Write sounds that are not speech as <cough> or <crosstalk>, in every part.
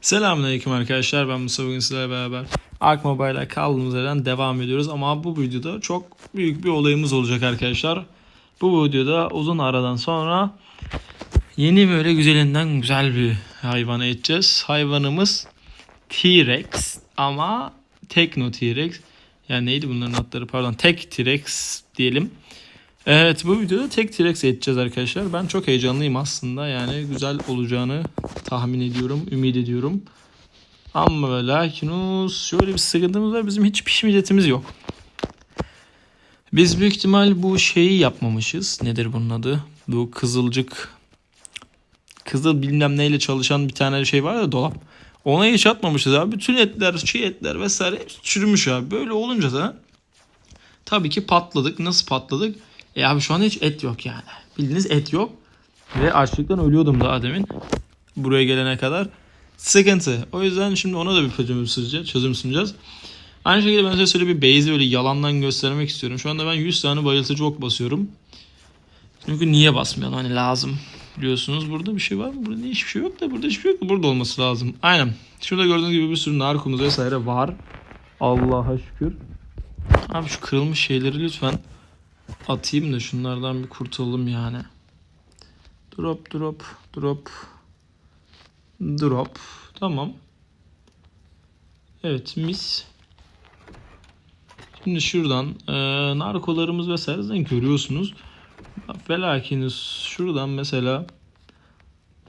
Selamünaleyküm arkadaşlar. Ben Musa bugün sizlerle beraber Ark Mobile'a kaldığımız yerden devam ediyoruz. Ama bu videoda çok büyük bir olayımız olacak arkadaşlar. Bu videoda uzun aradan sonra yeni böyle güzelinden güzel bir hayvana edeceğiz. Hayvanımız T-Rex ama Tekno T-Rex. Yani neydi bunların adları pardon Tek T-Rex diyelim. Evet bu videoda tek T-Rex edeceğiz arkadaşlar. Ben çok heyecanlıyım aslında. Yani güzel olacağını tahmin ediyorum, ümit ediyorum. Ama ve lakinus şöyle bir sıkıntımız var. Bizim hiç pişmeyetimiz yok. Biz büyük ihtimal bu şeyi yapmamışız. Nedir bunun adı? Bu kızılcık kızıl bilmem neyle çalışan bir tane şey var ya dolap. Ona hiç atmamışız abi. Bütün etler, çiğ etler vesaire hepsi çürümüş abi. Böyle olunca da tabii ki patladık. Nasıl patladık? E abi şu an hiç et yok yani. Bildiğiniz et yok. Ve açlıktan ölüyordum daha demin. Buraya gelene kadar. Sıkıntı. O yüzden şimdi ona da bir çözüm sunacağız. Çözüm sunacağız. Aynı şekilde ben size şöyle bir base'i öyle yalandan göstermek istiyorum. Şu anda ben 100 tane bayıltıcı ok basıyorum. Çünkü niye basmayalım hani lazım. Biliyorsunuz burada bir şey var mı? Burada hiçbir şey yok da burada hiçbir şey yok da burada olması lazım. Aynen. Şurada gördüğünüz gibi bir sürü narkomuz vesaire var. Allah'a şükür. Abi şu kırılmış şeyleri lütfen atayım da şunlardan bir kurtulalım yani. Drop drop drop drop. Tamam. Evet mis. Şimdi şuradan e, narkolarımız vesaire zaten görüyorsunuz. Ve lakiniz şuradan mesela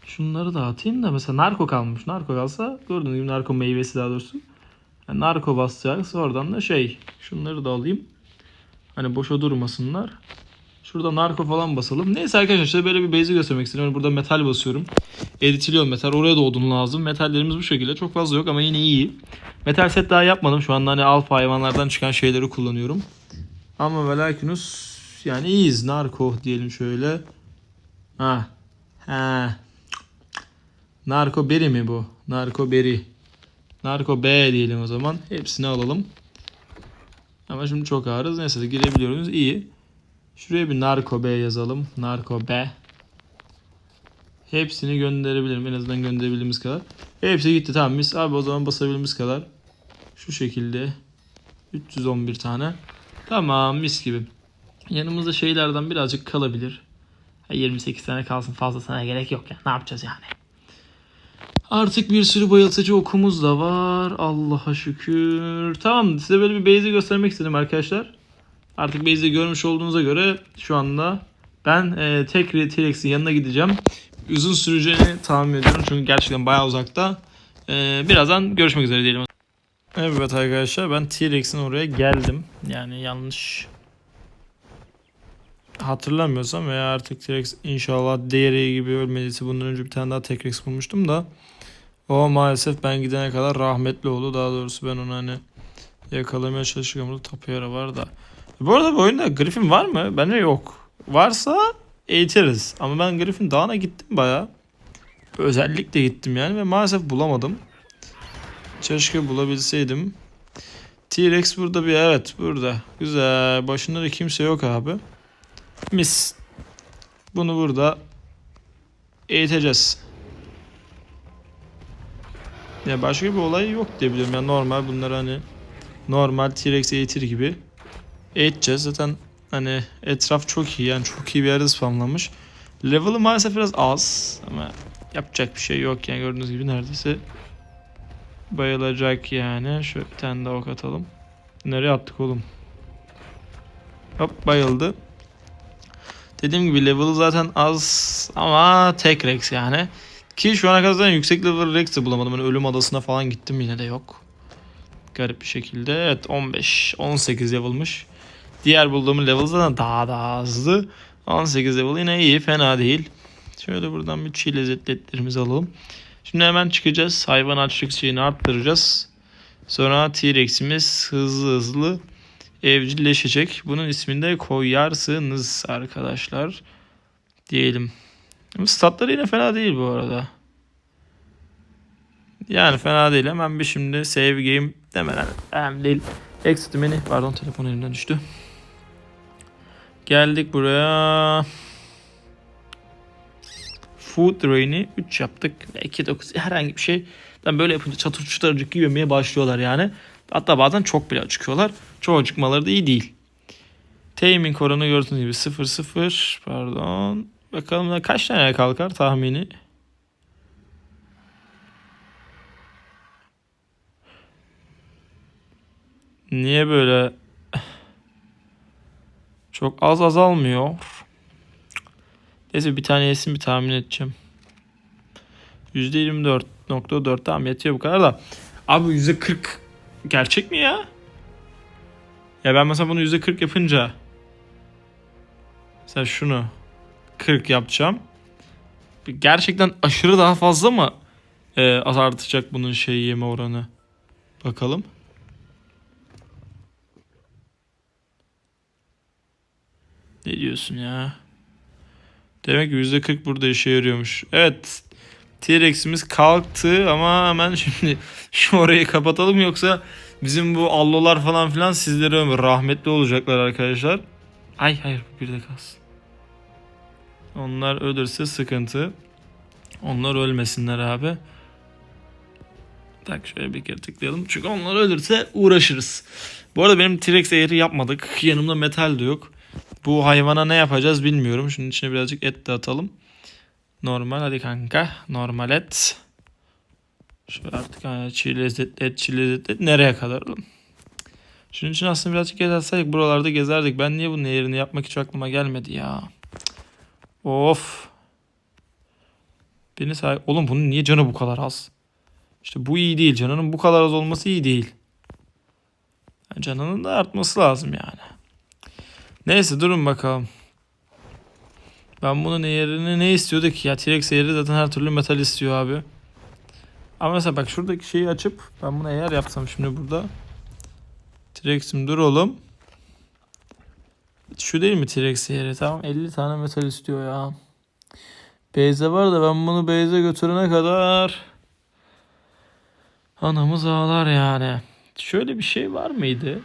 şunları da atayım da mesela narko kalmış. Narko kalsa gördüğünüz gibi narko meyvesi daha doğrusu. Yani narko basacağız. Oradan da şey şunları da alayım. Hani boşa durmasınlar. Şurada narko falan basalım. Neyse arkadaşlar işte böyle bir base'i göstermek istedim. Yani burada metal basıyorum. Eritiliyor metal. Oraya da odun lazım. Metallerimiz bu şekilde. Çok fazla yok ama yine iyi. Metal set daha yapmadım. Şu anda hani alfa hayvanlardan çıkan şeyleri kullanıyorum. Ama ve lakinus yani iyiyiz. Narko diyelim şöyle. Ha. Ha. Narko beri mi bu? Narko beri. Narko B diyelim o zaman. Hepsini alalım. Ama şimdi çok ağırız. Neyse de girebiliyoruz. İyi. Şuraya bir Narko B yazalım. Narko B. Hepsini gönderebilirim. En azından gönderebildiğimiz kadar. Hepsi gitti. Tamam mis. Abi o zaman basabildiğimiz kadar. Şu şekilde. 311 tane. Tamam mis gibi. Yanımızda şeylerden birazcık kalabilir. Ha, 28 tane kalsın fazlasına gerek yok ya. Ne yapacağız yani? Artık bir sürü bayıltıcı okumuz da var. Allah'a şükür. Tamam size böyle bir base'i göstermek istedim arkadaşlar. Artık base'i görmüş olduğunuza göre şu anda ben e, tek T-Rex'in yanına gideceğim. Uzun süreceğini tahmin ediyorum çünkü gerçekten bayağı uzakta. E, birazdan görüşmek üzere diyelim. Evet arkadaşlar ben T-Rex'in oraya geldim. Yani yanlış hatırlamıyorsam veya artık T-Rex inşallah değeri gibi ölmediyse bundan önce bir tane daha T-Rex bulmuştum da o maalesef ben gidene kadar rahmetli oldu. Daha doğrusu ben onu hani yakalamaya çalışıyorum. Burada tapu yara var da. Bu arada bu oyunda Griffin var mı? Bence yok. Varsa eğitiriz. Ama ben Griffin Dağı'na gittim baya. Özellikle gittim yani ve maalesef bulamadım. Keşke bulabilseydim. T-Rex burada bir evet burada. Güzel. Başında da kimse yok abi. Mis. Bunu burada eğiteceğiz. Ya başka bir olay yok diye biliyorum. Yani normal bunlar hani normal T-Rex eğitir gibi eğiteceğiz. Zaten hani etraf çok iyi yani çok iyi bir yerde spamlanmış. Level'ı maalesef biraz az ama yapacak bir şey yok yani gördüğünüz gibi neredeyse bayılacak yani. Şöyle bir tane daha ok atalım. Nereye attık oğlum? Hop bayıldı. Dediğim gibi level'ı zaten az ama tek Rex yani. Ki şu ana kadar zaten yüksek level Rex de bulamadım. Yani ölüm adasına falan gittim yine de yok. Garip bir şekilde. Evet 15, 18 level'mış. Diğer bulduğum level zaten daha daha hızlı. 18 level yine iyi fena değil. Şöyle buradan bir çiğ lezzetlerimizi alalım. Şimdi hemen çıkacağız. Hayvan açlık şeyini arttıracağız. Sonra T-Rex'imiz hızlı hızlı evcilleşecek. Bunun ismini de koyarsınız arkadaşlar. Diyelim. Statları yine fena değil bu arada. Yani fena değil. Hemen bir şimdi save game demeden önemli değil. Exit menü. Pardon telefon elimden düştü. Geldik buraya. Food Rain'i 3 yaptık. 2 9 herhangi bir şey Ben böyle yapınca çatır çutarcık yemeye başlıyorlar yani. Hatta bazen çok bile acıkıyorlar. Çok acıkmaları da iyi değil. Taming oranı gördüğünüz gibi 0 0 pardon. Bakalım da kaç tane kalkar tahmini. Niye böyle çok az azalmıyor? Neyse bir tane yesin bir tahmin edeceğim. %24.4 tamam yetiyor bu kadar da. Abi %40 gerçek mi ya? Ya ben mesela bunu %40 yapınca mesela şunu 40 yapacağım. Gerçekten aşırı daha fazla mı e, artacak bunun şey yeme oranı? Bakalım. Ne diyorsun ya? Demek ki %40 burada işe yarıyormuş. Evet. T-Rex'imiz kalktı ama hemen şimdi <laughs> şu orayı kapatalım yoksa bizim bu allolar falan filan sizlere rahmetli olacaklar arkadaşlar. Ay hayır bir de kalsın. Onlar ölürse sıkıntı. Onlar ölmesinler abi. Tak şöyle bir kere tıklayalım. Çünkü onlar ölürse uğraşırız. Bu arada benim T-Rex eğri yapmadık. Yanımda metal de yok. Bu hayvana ne yapacağız bilmiyorum. Şunun içine birazcık et de atalım. Normal hadi kanka. Normal et. Şöyle artık hani çiğ lezzetli et, çiğ lezzetli et nereye kadar oğlum? Şunun için aslında birazcık gezerseydik buralarda gezerdik. Ben niye bunun yerini yapmak hiç aklıma gelmedi ya. Of. Beni say Oğlum bunun niye canı bu kadar az? İşte bu iyi değil. Canının bu kadar az olması iyi değil. Canının da artması lazım yani. Neyse durun bakalım. Ben bunun yerini ne istiyordu ki? Ya T-Rex eğri zaten her türlü metal istiyor abi. Ama mesela bak şuradaki şeyi açıp ben bunu eğer yapsam şimdi burada. T-Rex'im dur oğlum. Şu değil mi T-Rex yeri? Tamam 50 tane metal istiyor ya. Beyze var da ben bunu Beyze götürene kadar anamız ağlar yani. Şöyle bir şey var mıydı?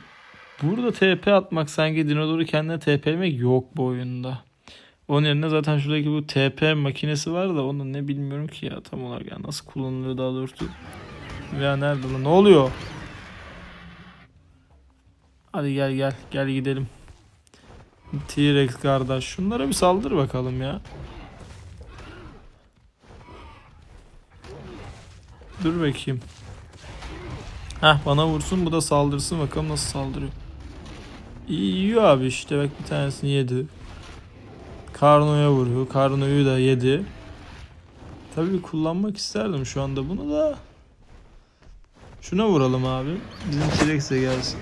Burada TP atmak sanki dinozoru kendine TP'lemek yok bu oyunda. Onun yerine zaten şuradaki bu TP makinesi var da onu ne bilmiyorum ki ya tam olarak yani nasıl kullanılıyor daha doğrusu. Veya nerede lan ne oluyor? Hadi gel gel gel gidelim. T-Rex kardeş şunlara bir saldır bakalım ya. Dur bakayım. Heh bana vursun bu da saldırsın bakalım nasıl saldırıyor. İyi yiyor abi işte bak bir tanesini yedi. Karno'ya vuruyor. Karno'yu da yedi. Tabii kullanmak isterdim şu anda bunu da. Şuna vuralım abi. Bizim T-Rex'e gelsin.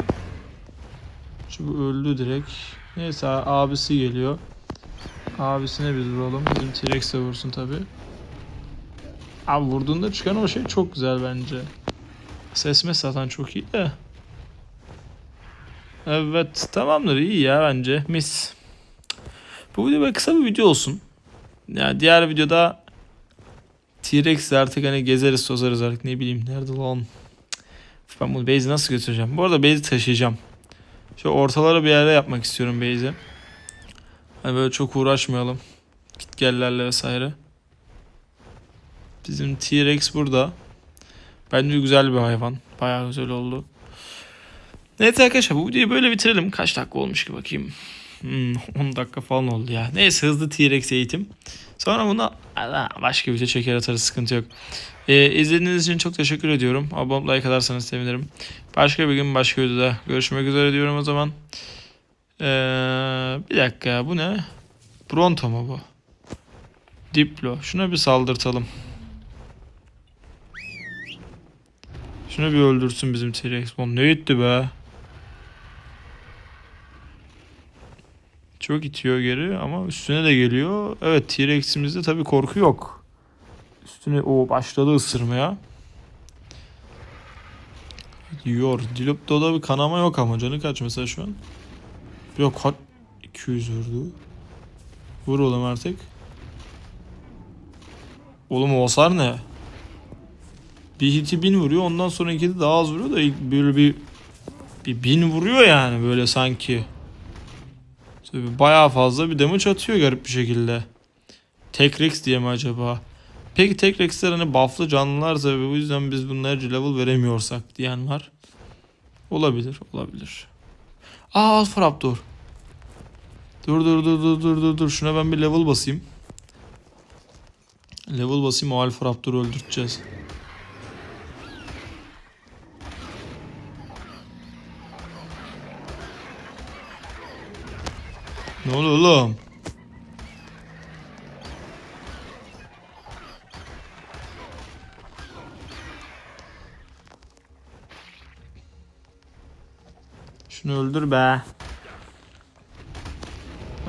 Şu öldü direkt. Neyse abisi geliyor. Abisine biz vuralım. Bizim T-Rex'e vursun tabii. Abi vurduğunda çıkan o şey çok güzel bence. Sesme zaten çok iyi de. Evet tamamdır iyi ya bence mis. Bu video böyle kısa bir video olsun. Yani diğer videoda T-Rex artık hani gezeriz tozarız artık ne bileyim nerede lan. Ben bunu base'i nasıl götüreceğim? Bu arada base'i taşıyacağım. Şu ortalara bir yere yapmak istiyorum base'i. Hani böyle çok uğraşmayalım. Git gellerle vesaire. Bizim T-Rex burada. Bence güzel bir hayvan. Bayağı güzel oldu. Neyse arkadaşlar bu videoyu böyle bitirelim. Kaç dakika olmuş ki bakayım. Hmm, <laughs> 10 dakika falan oldu ya. Neyse hızlı T-Rex eğitim. Sonra bunu başka bir video çeker atarız sıkıntı yok. Ee, izlediğiniz için çok teşekkür ediyorum. Abone olup like atarsanız sevinirim. Başka bir gün başka videoda görüşmek üzere diyorum o zaman. Ee, bir dakika bu ne? Bronto mu bu? Diplo. Şuna bir saldırtalım. Şunu bir öldürsün bizim T-Rex. Ne gitti be? Çok itiyor geri ama üstüne de geliyor. Evet T-Rex'imizde tabii korku yok. Üstüne o başladı ısırmaya. Yiyor. Dilopto'da bir kanama yok ama canı kaç mesela şu an? Yok kaç? 200 vurdu. Vur oğlum artık. Oğlum o hasar ne? Bir hiti bin vuruyor ondan sonraki de daha az vuruyor da ilk böyle bir bir bin vuruyor yani böyle sanki. Bayağı fazla bir damage atıyor garip bir şekilde. Tek Rex diye mi acaba? Peki tek Rex'ler hani buff'lı canlılarsa ve bu yüzden biz bunlara level veremiyorsak diyen var. Olabilir, olabilir. Aa Alpha Raptor. Dur dur dur dur dur dur dur. Şuna ben bir level basayım. Level basayım o Alpha Raptor'u öldürteceğiz. Ne oluyor oğlum? Şunu öldür be.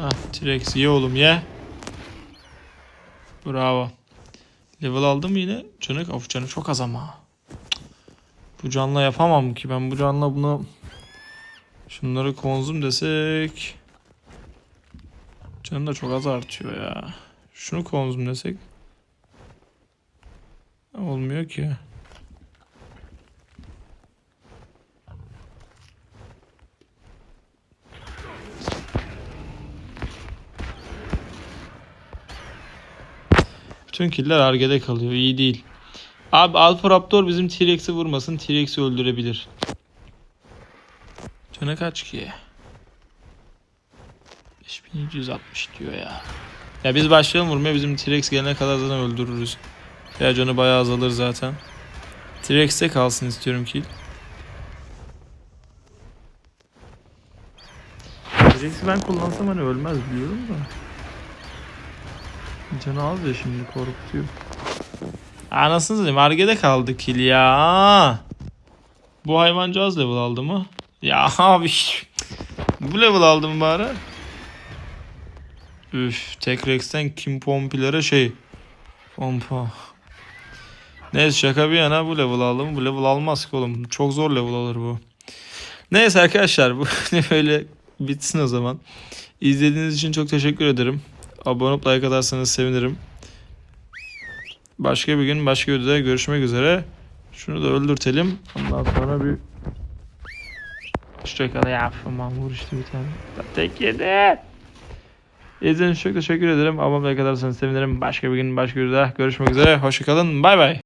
Ah T-Rex ye oğlum ye. Bravo. Level aldım yine? Canı, of canı çok az ama. Bu canla yapamam ki ben bu canla bunu şunları konzum desek canı da çok az artıyor ya. Şunu konzum desek olmuyor ki. Bütün killer argede kalıyor. iyi değil. Abi Alpha Raptor bizim T-Rex'i vurmasın. T-Rex'i öldürebilir. Canı kaç ki? 5760 diyor ya. Ya biz başlayalım vurmaya. Bizim T-Rex gelene kadar zaten öldürürüz. Ya canı bayağı azalır zaten. T-Rex'te kalsın istiyorum kill. T-Rex'i ben kullansam hani ölmez biliyorum da. Canı az ya şimdi korkutuyor. Anasını satayım argede kaldı kill ya. Bu hayvancağız level aldı mı? Ya abi. <laughs> Bu level aldı mı bari? Üf tek Rex'ten Kim Pompilere şey. Pompa. Neyse şaka bir yana bu level aldı mı? Bu level almaz ki oğlum. Çok zor level alır bu. Neyse arkadaşlar bu <laughs> böyle bitsin o zaman. İzlediğiniz için çok teşekkür ederim. Abone olup like atarsanız sevinirim. Başka bir gün başka bir videoda görüşmek üzere. Şunu da öldürtelim. Ondan sonra bir Hoşçakal ya. Aman vur işte bir tane. Tek yedi. İzlediğiniz için çok teşekkür ederim. Abone olup like atarsanız sevinirim. Başka bir gün başka bir videoda görüşmek üzere. Hoşçakalın. Bay bay.